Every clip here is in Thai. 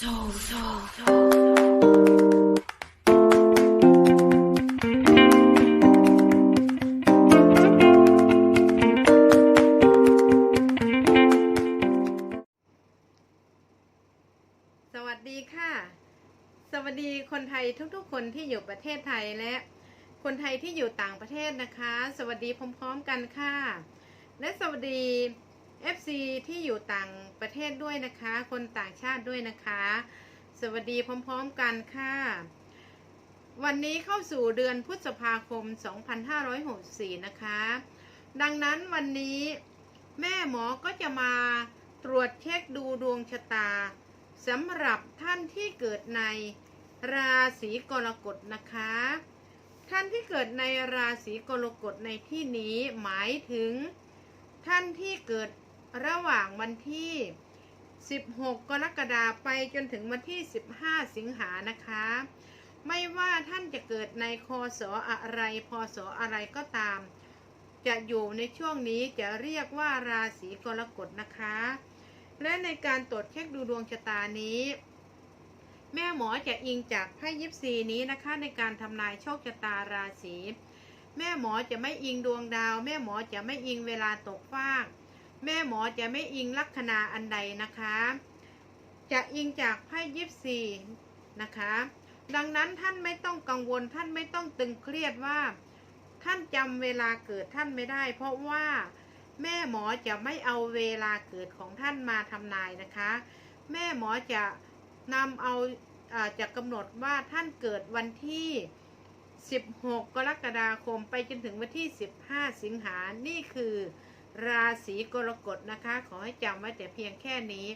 Soul, soul, soul. สวัสดีค่ะ สวัสดีคนไทยทุกๆ คนที่อยู่ประเทศไทยและคนไทยที่อยู่ต่างประเทศนะคะ สวัสดีพร้อมๆกันค่ะ และสวัสดี FC ที่อยู่ต่างประเทศด้วยนะคะ คนต่างชาติด้วยนะคะ สวัสดีพร้อมๆกันค่ะ วันนี้เข้าสู่เดือนพฤษภาคม 2564 นะคะ ดังนั้นวันนี้แม่หมอก็จะมาตรวจเช็คดูดวงชะตาสำหรับท่านที่เกิดในราศีกรกฎนะคะ ท่านที่เกิดในราศีกรกฎในที่นี้หมายถึง ท่านที่เกิด ระหว่างวันที่ 16 กรกฎาคมไปจนถึงวันที่ 15 สิงหานะคะ ไม่ว่าท่านจะเกิดในคศออะไรพศอะไรก็ตาม จะอยู่ในช่วงนี้จะเรียกว่าราศีกรกฎนะคะ และในการตรวจเช็คดูดวงชะตานี้ แม่หมอจะอิงจากไพ่ยิปซีนี้นะคะในการทำนายโชคชะตาราศีแม่หมอจะไม่อิงดวงดาว แม่หมอจะไม่อิงเวลาตกฟาก แม่หมอจะไม่อิงลัคนาอันใดนะคะ จะอิงจากไพ่ยิปซีนะคะ ดังนั้นท่านไม่ต้องกังวลท่านไม่ต้องตึงเครียดว่า ท่านจำเวลาเกิดท่านไม่ได้ เพราะว่าแม่หมอจะไม่เอาเวลาเกิดของท่านมาทำนายนะคะ แม่หมอจะนำเอาอาจะกำหนดว่าท่านเกิดวันที่ 16 กรกฎาคมไปจนถึงวันที่ 15 สิงหานี่คือ ราศีกรกฎนะคะ ขอให้จำไว้แต่เพียงแค่นี้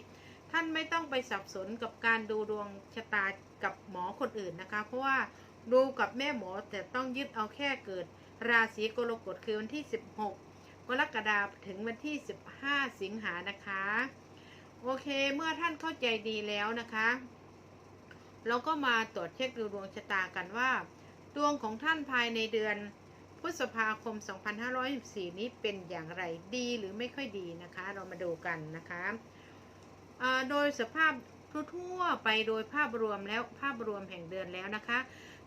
ท่านไม่ต้องไปสับสนกับการดูดวงชะตากับหมอคนอื่นนะคะ เพราะว่าดูกับแม่หมอแต่ต้องยึดเอาแค่เกิด ราศีกรกฎคือวันที่ 16 กรกฎาคมถึงวันที่ 15 สิงหานะคะ โอเคเมื่อท่านเข้าใจดีแล้วนะคะ เราก็มาตรวจเช็คดูดวงชะตากันว่า ดวงของท่านภายในเดือน พฤษภาคม 2564นี้เป็นอย่างไรดีหรือไม่ค่อยดีนะคะ เรามาดูกันนะคะโดยสภาพทั่วไปโดยภาพรวมแล้วภาพรวมแห่งเดือนแล้วนะคะ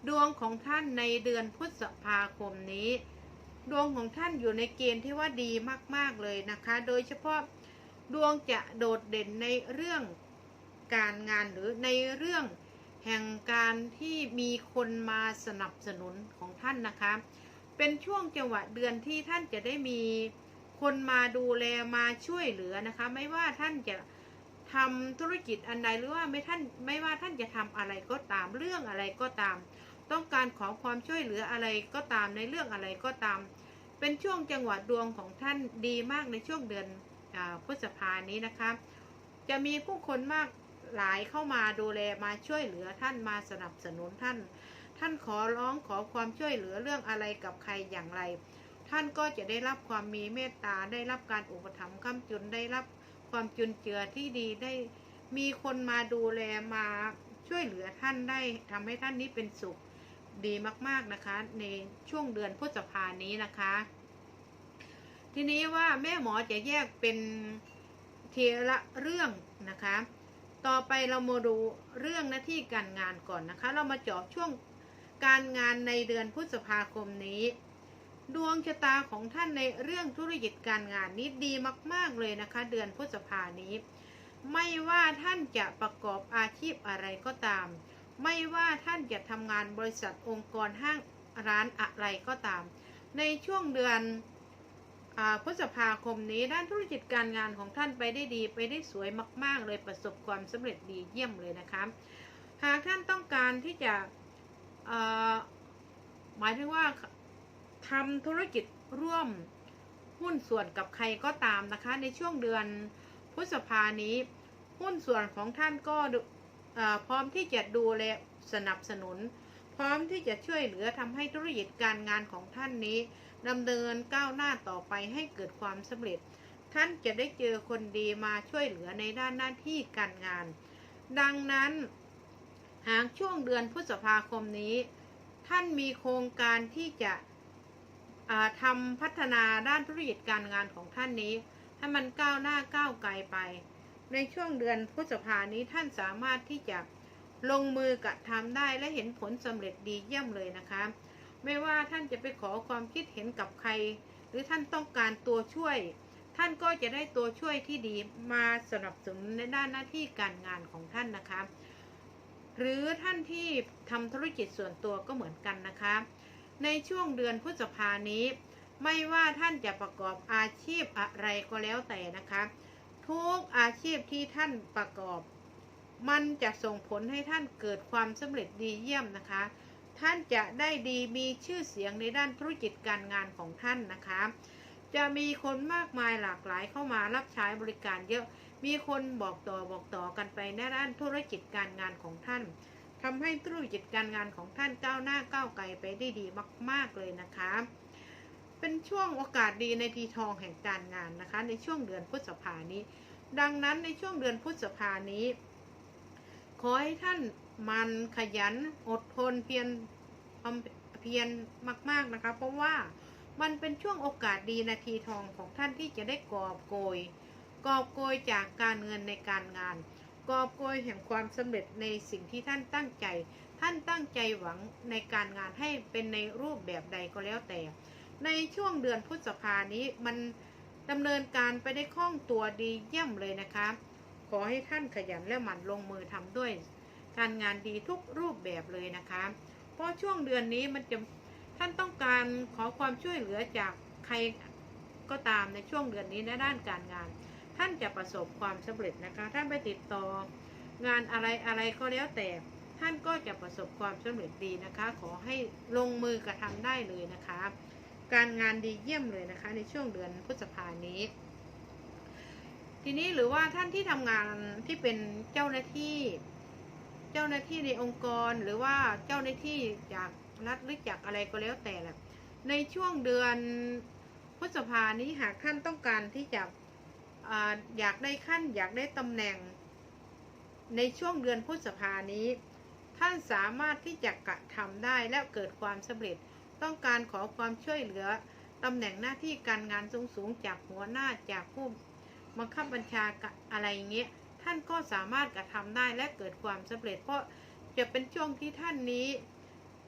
ดวงของท่านในเดือนพฤษภาคมนี้ ดวงของท่านอยู่ในเกณฑ์ที่ว่าดีมาก ๆเลยนะคะ โดยเฉพาะดวงจะโดดเด่นในเรื่องการงานหรือในเรื่องแห่งการที่มีคนมาสนับสนุนของท่านนะคะ เป็นช่วงจังหวะเดือนที่ท่านจะได้มีคนมาดูแลมาช่วยเหลือนะคะ ไม่ว่าท่านจะทำธุรกิจอันใดหรือว่าไม่ท่านไม่ว่าท่านจะทำอะไรก็ตามเรื่องอะไรก็ตาม ต้องการขอความช่วยเหลืออะไรก็ตามในเรื่องอะไรก็ตาม เป็นช่วงจังหวะดวงของท่านดีมากในช่วงเดือนอพฤษภานี้นะคะ จะมีผู้คนมากหลายเข้ามาดูแลมาช่วยเหลือท่านมาสนับสนุนท่าน ท่านขอร้องขอความช่วยเหลือเรื่องอะไรกับใครอย่างไร ท่านก็จะได้รับความมีเมตตาได้รับการอุปถัมภ์ค้ำจุนได้รับความจุนเจือที่ดีได้มีคนมาดูแลมาช่วยเหลือท่านได้ทำให้ท่านนี้เป็นสุขดีมาก ๆนะคะ ในช่วงเดือนพฤษภานี้นะคะ ทีนี้ว่าแม่หมอจะแยกเป็นเทละเรื่องนะคะ ต่อไปเรามาดูเรื่องหน้าที่การงานก่อนนะคะ เรามาเจาะช่วง การงานในเดือนพฤษภาคมนี้ ดวงชะตาของท่านในเรื่องธุรกิจการงานนี้ดีมาก ๆเลยนะคะ เดือนพฤษภานี้ ไม่ว่าท่านจะประกอบอาชีพอะไรก็ตาม ไม่ว่าท่านจะทำงานบริษัทองค์กรห้างร้านอะไรก็ตาม ในช่วงเดือนอพฤษภาคมนี้ด้านธุรกิจการงานของท่านไปได้ดีไปได้สวยมาก ๆ เลยประสบความสำเร็จดีเยี่ยมเลยนะคะหากท่านต้องการที่จะ หมายถึงว่าทำธุรกิจร่วมหุ้นส่วนกับใครก็ตามนะคะ ในช่วงเดือนพฤษภานี้ หุ้นส่วนของท่านก็พร้อมที่จะดูแลสนับสนุน พร้อมที่จะช่วยเหลือทำให้ธุรกิจการงานของท่านนี้ดำเนินก้าวหน้าต่อไปให้เกิดความสำเร็จ ท่านจะได้เจอคนดีมาช่วยเหลือในด้านหน้าที่การงาน ดังนั้น หากช่วงเดือนพฤษภาคมนี้ ท่านมีโครงการที่จะทำพัฒนาด้านธุรกิจการงานของท่านนี้ ให้มันก้าวหน้าก้าวไกลไป ในช่วงเดือนพฤษภานี้ท่านสามารถที่จะลงมือกระทำได้และเห็นผลสำเร็จดีเยี่ยมเลยนะคะ ไม่ว่าท่านจะไปขอความคิดเห็นกับใคร หรือท่านต้องการตัวช่วย ท่านก็จะได้ตัวช่วยที่ดีมาสนับสนุนในด้านหน้าที่การงานของท่านนะคะ หรือท่านที่ทำธุรกิจส่วนตัวก็เหมือนกันนะคะ ในช่วงเดือนพฤษภานี้ ไม่ว่าท่านจะประกอบอาชีพอะไรก็แล้วแต่นะคะ ทุกอาชีพที่ท่านประกอบ มันจะส่งผลให้ท่านเกิดความสำเร็จดีเยี่ยมนะคะ ท่านจะได้ดีมีชื่อเสียงในด้านธุรกิจการงานของท่านนะคะ จะมีคนมากมายหลากหลายเข้ามารับใช้บริการเยอะ มีคนบอกต่อบอกต่อกันไปในด้านธุรกิจการงานของท่านทำให้ธุรกิจการงานของท่านก้าวหน้าก้าวไกลไปได้ดีมาก ๆเลยนะคะ เป็นช่วงโอกาสดีในทีทองแห่งการงานนะคะ ในช่วงเดือนพฤษภานี้ ดังนั้นในช่วงเดือนพฤษภานี้ ขอให้ท่านมันขยันอดทนเพียรเพียรมาก ๆนะคะ เพราะว่ามันเป็นช่วงโอกาสดีนาทีทองของท่านที่จะได้กอบโกย กอบโกยจากการเงินในการงาน กอบโกยแห่งความสำเร็จในสิ่งที่ท่านตั้งใจ ท่านตั้งใจหวังในการงานให้เป็นในรูปแบบใดก็แล้วแต่ ในช่วงเดือนพฤษภานี้มันดำเนินการไปได้คล่องตัวดีเยี่ยมเลยนะคะ ขอให้ท่านขยันและหมั่นลงมือทำด้วย การงานดีทุกรูปแบบเลยนะคะ เพราะช่วงเดือนนี้มันจะท่านต้องการขอความช่วยเหลือจากใครก็ตามในช่วงเดือนนี้ในด้านการงาน ท่านจะประสบความสำเร็จนะคะ ท่านไปติดต่องานอะไรอะไรก็แล้วแต่ ท่านก็จะประสบความสำเร็จดีนะคะ ขอให้ลงมือกระทำได้เลยนะคะ การงานดีเยี่ยมเลยนะคะ ในช่วงเดือนพฤษภานี้ ทีนี้หรือว่าท่านที่ทำงานที่เป็นเจ้าหน้าที่ เจ้าหน้าที่ในองค์กรหรือว่าเจ้าหน้าที่จากรัฐหรือจากอะไรก็แล้วแต่แหละในช่วงเดือนพฤษภานี้หากท่านต้องการที่จะ อยากได้ขั้นอยากได้ตำแหน่ง ในช่วงเดือนพฤษภานี้ ท่านสามารถที่จะกระทำได้และเกิดความสำเร็จ ต้องการขอความช่วยเหลือตำแหน่งหน้าที่การงานสูงๆจากหัวหน้าจากผู้บังคับบัญชาอะไรเงี้ยท่านก็สามารถกระทำได้และเกิดความสำเร็จ เพราะจะเป็นช่วงที่ท่านนี้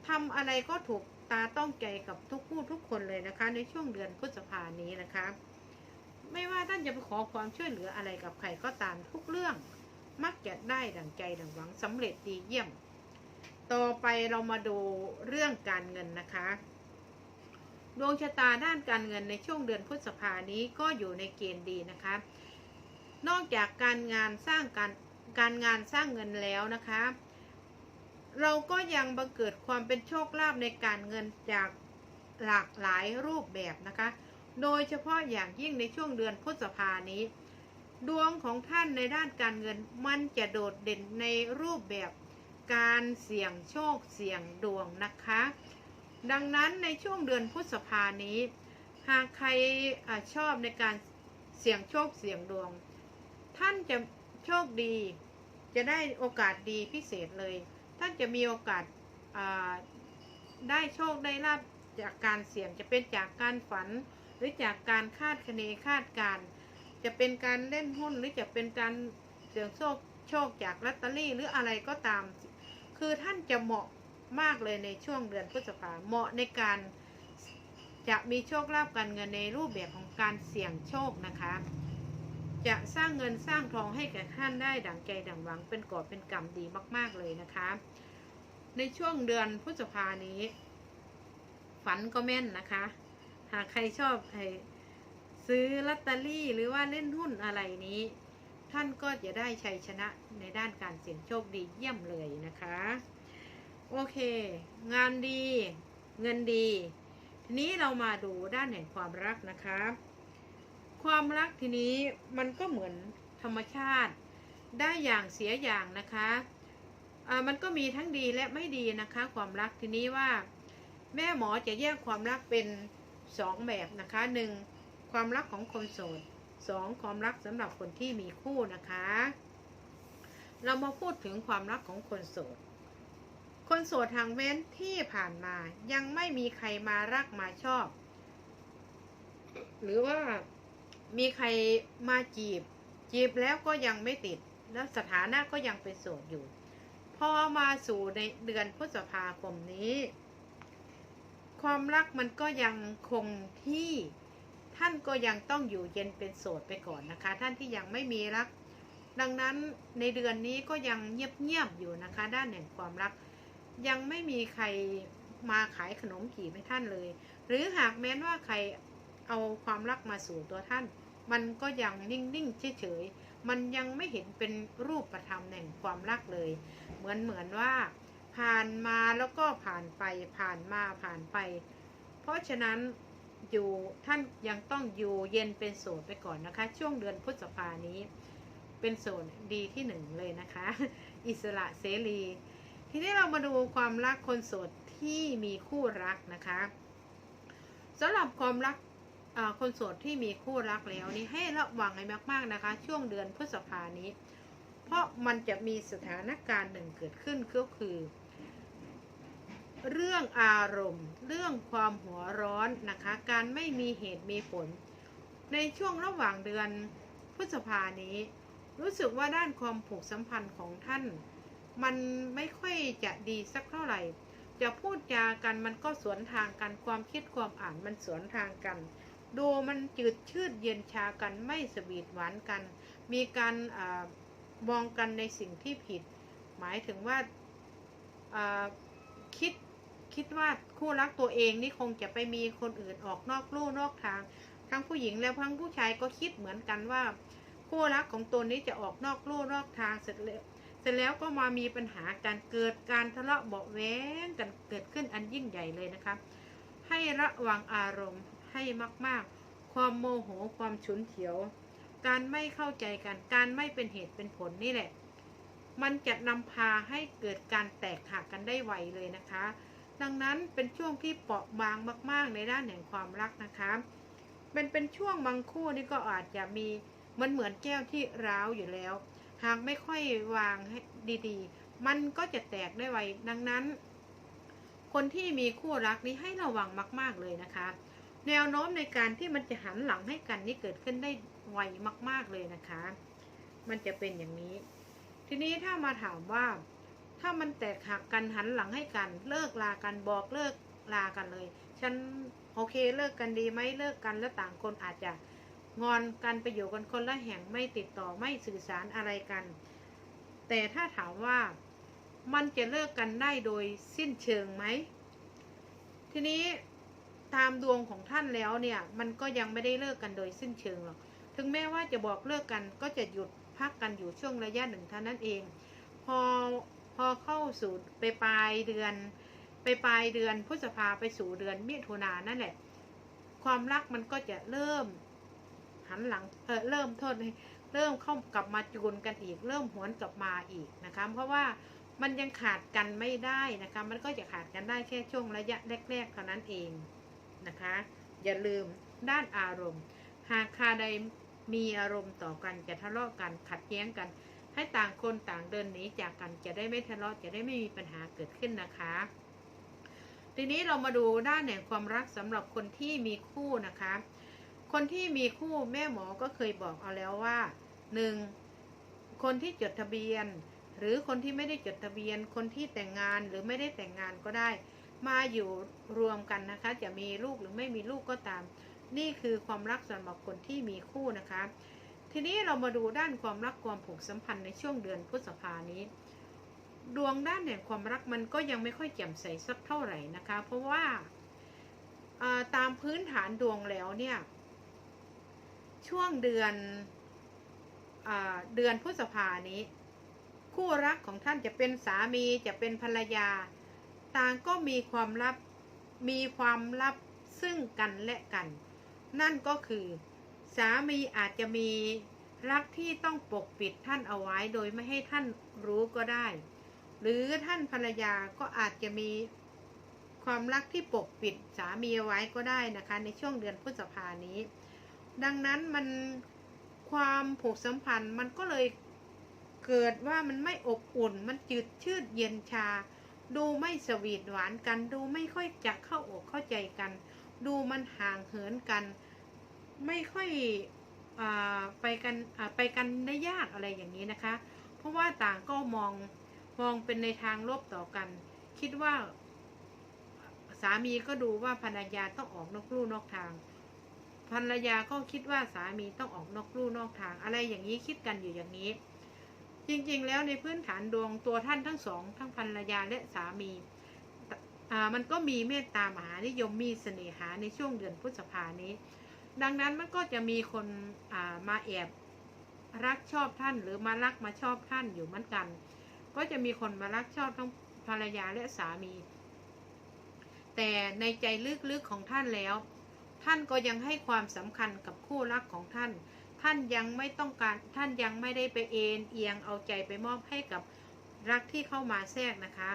ทำอะไรก็ถูกตาต้องใจกับทุกผู้ทุกคนเลยนะคะ ในช่วงเดือนพฤษภานี้นะคะ ไม่ว่าท่านจะไปขอความช่วยเหลืออะไรกับใครก็ตามทุกเรื่อง มักจะได้ดังใจดังหวังสำเร็จดีเยี่ยม ต่อไปเรามาดูเรื่องการเงินนะคะ ดวงชะตาด้านการเงินในช่วงเดือนพฤษภานี้ก็อยู่ในเกณฑ์ดีนะคะ นอกจากการงานสร้างการการงานสร้างเงินแล้วนะคะ เราก็ยังบังเกิดความเป็นโชคลาภในการเงินจากหลากหลายรูปแบบนะคะ โดยเฉพาะอย่างยิ่งในช่วงเดือนพฤษภานี้ ดวงของท่านในด้านการเงินมันจะโดดเด่นในรูปแบบการเสี่ยงโชคเสี่ยงดวงนะคะ ดังนั้นในช่วงเดือนพฤษภานี้ หากใครอชอบในการเสี่ยงโชคเสี่ยงดวง ท่านจะโชคดี จะได้โอกาสดีพิเศษเลย ท่านจะมีโอกาสได้โชคได้ลาบจากการเสี่ยงจะเป็นจากการฝัน หรือจากการคาดคะเนคาดการ จะเป็นการเล่นหุ้นหรือจะเป็นการเสี่ยงโชคโชคจากลอตเตอรี่หรืออะไรก็ตาม คือท่านจะเหมาะมากเลยในช่วงเดือนพฤษภาเหมาะในการจะมีโชคลาภการเงินในรูปแบบของการเสี่ยงโชคนะคะ จะสร้างเงินสร้างทองให้แก่ท่านได้ดั่งใจดั่งหวังเป็นกอบเป็นกำดีมาก ๆเลยนะคะ ในช่วงเดือนพฤษภานี้ ฝันก็แม่นนะคะ หากใครชอบไอ้ซื้อลอตเตอรี่หรือว่าเล่นหุ้นอะไรนี้ ท่านก็จะได้ชัยชนะในด้านการเสี่ยงโชคดีเยี่ยมเลยนะคะ โอเค งานดีเงินดี ทีนี้เรามาดูด้านแห่งความรักนะคะ ความรักทีนี้มันก็เหมือนธรรมชาติ ได้อย่างเสียอย่างนะคะมันก็มีทั้งดีและไม่ดีนะคะ ความรักทีนี้ว่า แม่หมอจะแยกความรักเป็น สองแบบนะคะหนึ่งความรักของคนโสดสองความรักสำหรับคนที่มีคู่นะคะ เรามาพูดถึงความรักของคนโสด คนโสดทางเว้นที่ผ่านมายังไม่มีใครมารักมาชอบ หรือว่ามีใครมาจีบ จีบแล้วก็ยังไม่ติด แล้วสถานะก็ยังเป็นโสดอยู่ พอมาสู่ในเดือนพฤษภาคมนี้ ความรักมันก็ยังคงที่ท่านก็ยังต้องอยู่เย็นเป็นโสดไปก่อนนะคะ ท่านที่ยังไม่มีรัก ดังนั้นในเดือนนี้ก็ยังเงียบๆอยู่นะคะ ด้านแห่งความรัก ยังไม่มีใครมาขายขนมจีบให้ท่านเลย หรือหากแม้นว่าใครเอาความรักมาสู่ตัวท่าน มันก็ยังนิ่งๆเฉยๆมันยังไม่เห็นเป็นรูปธรรมแห่งความรักเลย เหมือนเหมือนว่า ผ่านมาแล้วก็ผ่านไปผ่านมาผ่านไป เพราะฉะนั้นอยู่ท่านยังต้องอยู่เย็นเป็นโสดไปก่อนนะคะ ช่วงเดือนพฤษภานี้ เป็นโสดดีที่หนึ่งเลยนะคะ อิสระเสรี ทีนี้เรามาดูความรักคนโสดที่มีคู่รักนะคะสำหรับความรักคนโสดที่มีคู่รักแล้วนี่ให้ระวังให้มาก ๆนะคะ ช่วงเดือนพฤษภานี้ เพราะมันจะมีสถานการณ์หนึ่งเกิดขึ้นก็คือ เรื่องอารมณ์ เรื่องความหัวร้อนนะคะ การไม่มีเหตุมีผล ในช่วงระหว่างเดือนพฤษภานี้ รู้สึกว่าด้านความผูกสัมพันธ์ของท่าน มันไม่ค่อยจะดีสักเท่าไหร่ จะพูดจากันมันก็สวนทางกันความคิดความอ่านมันสวนทางกัน ดูมันจืดชืดเย็นชากันไม่สวีทหวานกัน มีการอมองกันในสิ่งที่ผิด หมายถึงว่าคิด คิดว่าคู่รักตัวเองนี่คงจะไปมีคนอื่นออกนอกลู่นอกทาง ทั้งผู้หญิงและทั้งผู้ชายก็คิดเหมือนกันว่า คู่รักของตนนี้จะออกนอกลู่นอกทางเสร็จแล้วเสร็จแล้วก็มามีปัญหาการเกิดการทะเลาะเบาะแว้งกันเกิดขึ้นอันยิ่งใหญ่เลยนะคะ ให้ระวังอารมณ์ให้มากๆ ความโมโหความฉุนเฉียว การไม่เข้าใจกัน การไม่เป็นเหตุเป็นผลนี่แหละ มันจะนำพาให้เกิดการแตกหักกันได้ไวเลยนะคะ ดังนั้นเป็นช่วงที่เปราะบางมาก ๆ ในด้านแห่งความรักนะคะเป็นเป็นช่วงบางคู่นี่ก็อาจจะมีมันเหมือนแก้วที่ร้าวอยู่แล้ว หากไม่ค่อยวางให้ดีๆ มันก็จะแตกได้ไวดังนั้น คนที่มีคู่รักนี้ให้ระวังมากๆเลยนะคะ แนวโน้มในการที่มันจะหันหลังให้กันนี่เกิดขึ้นได้ไวมาก ๆเลยนะคะ มันจะเป็นอย่างนี้ ทีนี้ถ้ามาถามว่า ถ้ามันแตกหักกันหันหลังให้กัน เลิกลากันบอกเลิกลากันเลย ฉันโอเคเลิกกันดีไหมเลิกกันแล้วต่างคนอาจจะงอนกันไปอยู่กันคนละแห่งไม่ติดต่อไม่สื่อสารอะไรกัน แต่ถ้าถามว่ามันจะเลิกกันได้โดยสิ้นเชิงไหม ทีนี้ตามดวงของท่านแล้วเนี่ย มันก็ยังไม่ได้เลิกกันโดยสิ้นเชิงหรอก ถึงแม้ว่าจะบอกเลิกกันก็จะหยุดพักกันอยู่ช่วงระยะหนึ่งเท่านั้นเอง พอ อเข้าสู่ไปปลายเดือน ไปปลายเดือนพฤษภาไปสู่เดือนมิถุนายนนั่นแหละ ความรักมันก็จะเริ่ม หันหลังเออเริ่มโทษเริ่มเข้ากลับมาจูนกันอีก เริ่มหวนกลับมาอีกนะคะ เพราะว่ามันยังขาดกันไม่ได้นะคะ มันก็จะขาดกันได้แค่ช่วงระยะแรกๆเท่านั้นเองนะคะ อย่าลืมด้านอารมณ์ หากใคาใดมีอารมณ์ต่อกันจะทะเลาะกันขัดแย้งกัน ให้ต่างคนต่างเดินหนีจากกันจะได้ไม่ทะเลาะจะได้ไม่มีปัญหาเกิดขึ้นนะคะ ทีนี้เรามาดูด้านแห่งความรักสำหรับคนที่มีคู่นะคะ คนที่มีคู่แม่หมอก็เคยบอกเอาแล้วว่าหนึ่งคนที่จดทะเบียน หรือคนที่ไม่ได้จดทะเบียน คนที่แต่งงานหรือไม่ได้แต่งงานก็ได้ มาอยู่รวมกันนะคะ จะมีลูกหรือไม่มีลูกก็ตาม นี่คือความรักสำหรับคนที่มีคู่นะคะ ทีนี้เรามาดูด้านความรักความผูกสัมพันธ์ในช่วงเดือนพฤษภานี้ ดวงด้านแห่งความรักมันก็ยังไม่ค่อยแจ่มใสสักเท่าไหร่นะคะ เพราะว่าตามพื้นฐานดวงแล้วเนี่ย ช่วงเดือนอเดือนพฤษภานี้ คู่รักของท่านจะเป็นสามีจะเป็นภรรยา ต่างก็มีความลับมีความลับซึ่งกันและกัน นั่นก็คือ สามีอาจจะมีรักที่ต้องปกปิดท่านเอาไว้โดยไม่ให้ท่านรู้ก็ได้ หรือท่านภรรยาก็อาจจะมีความรักที่ปกปิดสามีเอาไว้ก็ได้นะคะ ในช่วงเดือนพฤษภานี้ ดังนั้นมันความผูกสัมพันธ์มันก็เลยเกิดว่ามันไม่อบอุ่น มันจืดชืดเย็นชา ดูไม่สวีทหวานกัน ดูไม่ค่อยจะเข้าอกเข้าใจกัน ดูมันห่างเหินกัน ไม่ค่อยอไปกันไปกันได้ยากอะไรอย่างนี้นะคะ เพราะว่าต่างก็มองมองเป็นในทางลบต่อกัน คิดว่า สามีก็ดูว่าภรรยาต้องออกนอกลู่นอกทางภรรยาก็คิดว่าสามีต้องออกนอกลู่นอกทาง อะไรอย่างนี้คิดกันอยู่อย่างนี้ จริงๆ แล้วในพื้นฐานดวงตัวท่านทั้งสอง ทั้งภรรยาและสามีมันก็มีเมตตามหานิยมมีเสน่หาในช่วงเดือนพฤษภานี้ ดังนั้นมันก็จะมีคนมาแอบรักชอบท่านหรือมารักมาชอบท่านอยู่เหมือนกัน ก็จะมีคนมารักชอบทั้งภรรยาและสามี แต่ในใจลึกๆของท่านแล้ว ท่านก็ยังให้ความสำคัญกับคู่รักของท่าน ท่านยังไม่ต้องการท่านยังไม่ได้ไปเอ็นเอียงเอาใจไปมอบให้กับรักที่เข้ามาแทรกนะคะ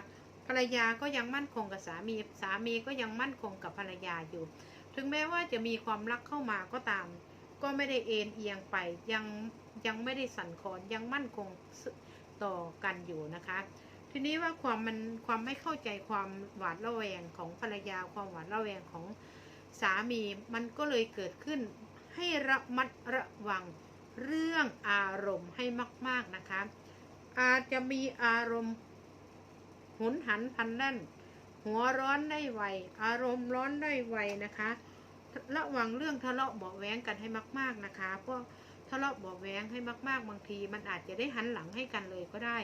ภรรยาก็ยังมั่นคงกับสามี สามีก็ยังมั่นคงกับภรรยาอยู่ ถึงแม้ว่าจะมีความรักเข้ามาก็ตาม ก็ไม่ได้เอ็นเอียงไปยังยังไม่ได้สั่นคลอนยังมั่นคงต่อกันอยู่นะคะ ทีนี้ว่าความมันความไม่เข้าใจความหวาดระแวงของภรรยาความหวาดระแวงของสามีมันก็เลยเกิดขึ้นให้ระมัดระวังเรื่องอารมณ์ให้มาก ๆนะคะ อาจจะมีอารมณ์หุนหันพลันแล่น หัวร้อนได้ไว อารมณ์ร้อนได้ไวนะคะ ระวังเรื่องทะเลาะเบาะแว้งกันให้มาก ๆนะคะ เพราะทะเลาะเบาะแว้งให้มาก ๆ บางที มันอาจจะได้หันหลังให้กันเลยก็ได้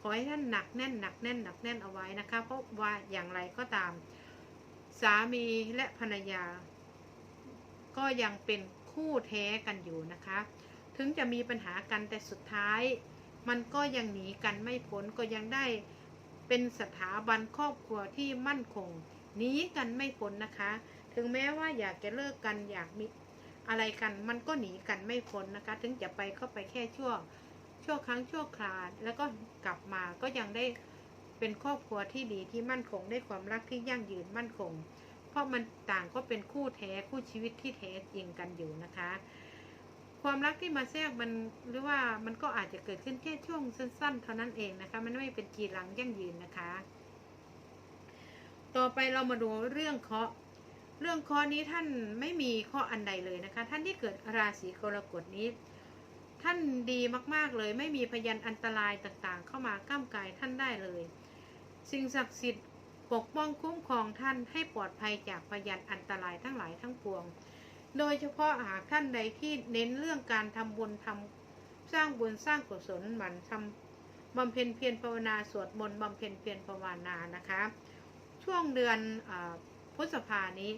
ขอให้ท่านหนักแน่นหนักแน่นหนักแน่นเอาไว้นะคะ เพราะว่าอย่างไรก็ตาม สามีและภรรยา ก็ยังเป็นคู่แท้กันอยู่นะคะ ถึงจะมีปัญหากันแต่สุดท้าย มันก็ยังหนีกันไม่พ้นก็ยังได้ เป็นสถาบันครอบครัวที่มั่นคงหนีกันไม่พ้นนะคะ ถึงแม้ว่าอยากจะเลิกกันอยากมีอะไรกัน มันก็หนีกันไม่พ้นนะคะ ถึงจะไปก็ไปแค่ชั่วชั่วครั้งชั่วคราวแล้วก็กลับมาก็ยังได้เป็นครอบครัวที่ดีที่มั่นคงได้ความรักที่ยั่งยืนมั่นคง เพราะมันต่างก็เป็นคู่แท้คู่ชีวิตที่แท้จริงกันอยู่นะคะ ความรักที่มาแทรกมันหรือว่ามันก็อาจจะเกิดขึ้นแค่ช่วงสั้น ๆ เท่านั้นเองนะคะ มันไม่เป็นจีรังยั่งยืนนะคะ ต่อไปเรามาดูเรื่องเคาะเรื่องคราะห์นี้ท่านไม่มีข้ออันใดเลยนะคะ ท่านที่เกิดราศีกรกฎนี้ ท่านดีมากๆเลย ไม่มีพยันอันตรายต่างๆ เข้ามาก้ามกายท่านได้เลย สิ่งศักดิ์สิทธิ์ปกป้องคุ้มครองท่านให้ปลอดภัยจากพยันอันตรายทั้งหลายทั้งปวง โดยเฉพาะหากท่านใดที่เน้นเรื่องการทำบุญทำสร้างบุญสร้างกุศลหมั่นทำบำเพ็ญเพียรภาวนาสวดมนต์บำเพ็ญเพียรภาวนานะคะ ช่วงเดือนอพฤษภานี้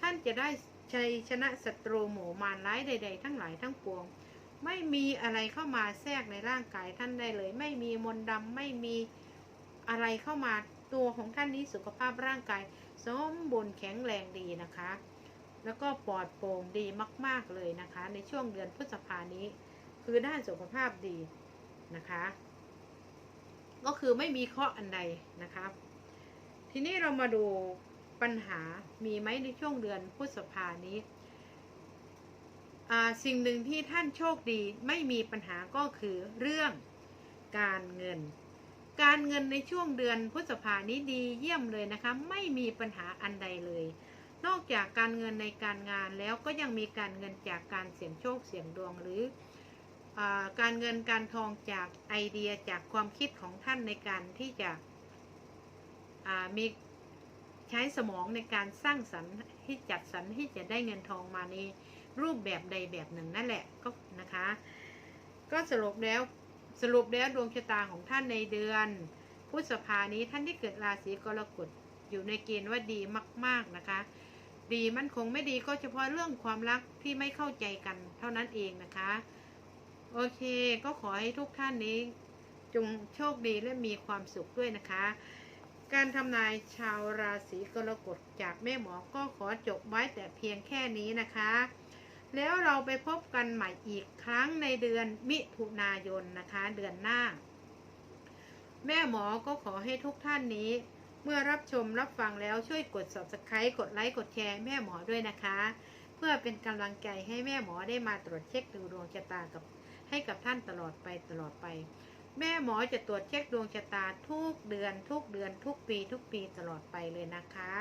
ท่านจะได้ชัยชนะศัตรูหมู่มารร้ายใด ๆ ทั้งหลายทั้งปวง ไม่มีอะไรเข้ามาแทรกในร่างกายท่านได้เลย ไม่มีมนต์ดำไม่มีอะไรเข้ามาตัวของท่านนี้สุขภาพร่างกาย สมบูรณ์แข็งแรงดีนะคะ แล้วก็ปลอดโปร่งดีมาก ๆเลยนะคะ ในช่วงเดือนพฤษภานี้ คือด้านสุขภาพดีนะคะ ก็คือไม่มีข้ออันใดนะคะทีนี้เรามาดูปัญหามีไหมในช่วงเดือนพฤษภานี้สิ่งหนึ่งที่ท่านโชคดีไม่มีปัญหาก็คือเรื่องการเงิน การเงินในช่วงเดือนพฤษภานี้ดีเยี่ยมเลยนะคะ ไม่มีปัญหาอันใดเลย นอกจากการเงินในการงานแล้วก็ยังมีการเงินจากการเสี่ยงโชคเสี่ยงดวงหรืออการเงินการทองจากไอเดียจากความคิดของท่านในการที่จะมีใช้สมองในการสร้างสรรค์ที่จัดสรรที่จะได้เงินทองมาในรูปแบบใดแบบหนึ่งนั่นแหละก็นะคะ ก็สรุปแล้วสรุปแล้วดวงชะตาของท่านในเดือนพฤษภานี้ท่านที่เกิดราศีกรกฎอยู่ในเกณฑ์ว่าดีมาก ๆนะคะ ดีมันคงไม่ดีก็เฉพาะเรื่องความรักที่ไม่เข้าใจกันเท่านั้นเองนะคะ โอเค ก็ขอให้ทุกท่านนี้ จงโชคดีและมีความสุขด้วยนะคะ การทำนายชาวราศีกรกฎจากแม่หมอก็ขอจบไว้แต่เพียงแค่นี้นะคะ แล้วเราไปพบกันใหม่อีกครั้งในเดือนมิถุนายนนะคะ เดือนหน้า แม่หมอก็ขอให้ทุกท่านนี้ มื่อรับชมรับฟังแล้วช่วยกด subscribe กดไลค์กดแชร์แม่หมอด้วยนะคะ เพื่อเป็นกำลังใจให้แม่หมอได้มาตรวจเช็คดูดวงชะตากับให้กับท่านตลอดไปตลอดไป แม่หมอจะตรวจเช็คดวงชะตาทุกเดือน ทุกเดือนทุกปี ทุกปีตลอดไปเลยนะคะ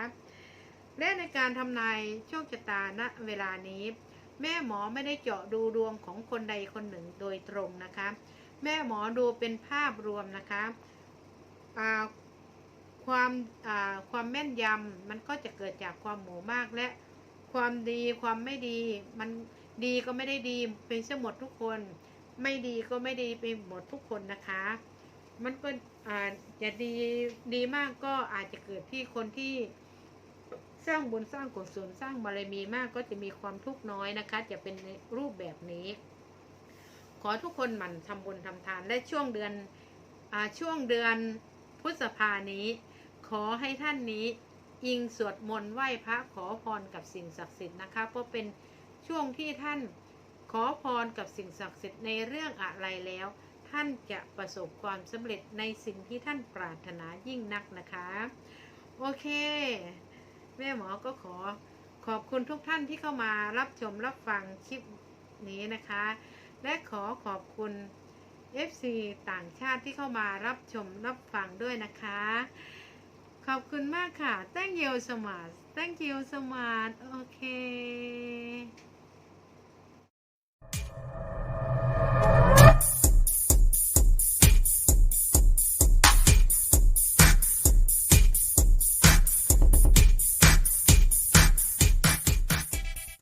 และในการทำนายโชคชะตาณเวลานี้ แม่หมอไม่ได้เจาะดูดวงของคนใดคนหนึ่งโดยตรงนะคะ แม่หมอดูเป็นภาพรวมนะคะอ่า ความความแม่นยำมันก็จะเกิดจากความหมู่มากและความดีความไม่ดี มันดีก็ไม่ได้ดีเป็นเสยหมดทุกคน ไม่ดีก็ไม่ดีไปหมดทุกคนนะคะ มันก็อาจะดีดีมากก็อาจจะเกิดที่คนที่สร้างบุญสร้างกุศลสร้างบารมีมากก็จะมีความทุกข์น้อยนะคะ จะเป็นรูปแบบนี้ ขอทุกคนหมั่นทำบุญทำทานและช่วงเดือนอช่วงเดือนพฤษภานี้ ขอให้ท่านนี้อิงสวดมนต์ไหว้พระขอพรกับสิ่งศักดิ์สิทธิ์นะคะเพราะเป็นช่วงที่ท่านขอพรกับสิ่งศักดิ์สิทธิ์ในเรื่องอะไรแล้ว ท่านจะประสบความสำเร็จในสิ่งที่ท่านปรารถนายิ่งนักนะคะ โอเค แม่หมอก็ขอขอบคุณทุกท่านที่เข้ามารับชมรับฟังคลิปนี้นะคะ และขอขอบคุณ FC ต่างชาติที่เข้ามารับชมรับฟังด้วยนะคะ ขอบคุณมากค่ะ thank you so much thank you so much โอเค